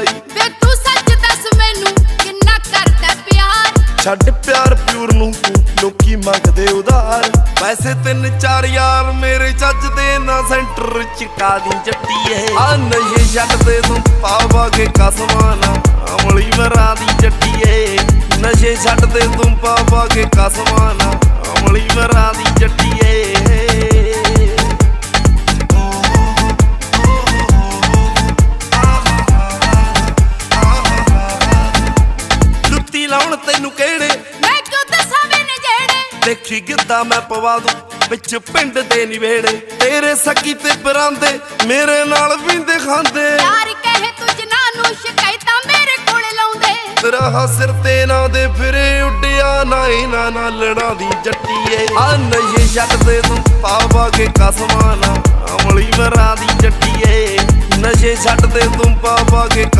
ਵੇ ਤੂੰ ਸੱਚ ਦੱਸ ਮੈਨੂੰ ਕਿੰਨਾ ਕਰਦਾ ਪਿਆਰ? ਛੱਡ ਪਿਆਰ ਪਿਉਰ ਨੂੰ, ਲੋਕੀ ਮੰਗਦੇ ਉਧਾਰ ਵੈਸੇ ਤਿੰਨ ਚਾਰ ਯਾਰ ਮੇਰੇ ਚੱਜ ਦੇ ਨਾ, ਸੈਂਟਰ ਚਿਕਾ ਦੀ ਜੱਟੀਏ ਆ ਨਸ਼ੇ ਛੱਡਦੇ ਤੂੰ ਪਾਵਾ ਕੇ ਕਸਮਾਂ ਨਾ ਅਮਲੀ ਮਰਾਂ ਦੀ ਜੱਟੀਏ ਨਸ਼ੇ ਛੱਡਦੇ ਤੂੰ ਪਾਵਾ ਕੇ ਕਸਮਾਂ ਨਾ ਅਮਲੀ ਮਰਾਂ ਦੀ ਲਾਉਣ ਤੈਨੂੰ ਕਿਹੜੇ? ਮੈਂ ਕਿਉਂ ਦੱਸਾਂ ਵੇ ਨਜੇੜੇ ਦੇਖੀ ਗਿੱਧਾ ਮੈਂ ਪਵਾ ਦੂੰ ਵਿੱਚ ਪਿੰਡ ਦੇ ਨਿਵੇੜੇ। ਤੇਰੇ ਸਕੀ ਤੇ ਪਰਾਂਦੇ ਮੇਰੇ ਨਾਲ ਵਿੰਦੇ ਖਾਂਦੇ ਯਾਰ ਕਹੇ ਤੂੰ ਜਨਾਂ ਨੂੰ ਸ਼ਿਕਾਇਤਾਂ ਮੇਰੇ ਕੋਲ ਲਾਉਂਦੇ। ਤੇਰਾ ਹਸਰ ਤੇ ਨਾ ਦੇ ਫਿਰੇ ਉੱਡਿਆ ਨਾ ਇਹਨਾਂ ਨਾਲ ਲੜਾਂ ਦੀ ਜੱਟੀਏ। ਆ ਨਸ਼ੇ ਛੱਡਦੇ ਤੂੰ ਪਾਵਾ ਕੇ ਕਸਮਾਂ ਨਾ ਅਮਲੀ ਮਰਾਂ ਦੀ ਜੱਟੀਏ। ਨਸ਼ੇ ਛੱਡਦੇ ਤੂੰ ਪਾਵਾ ਕੇ ਕਸਮਾਂ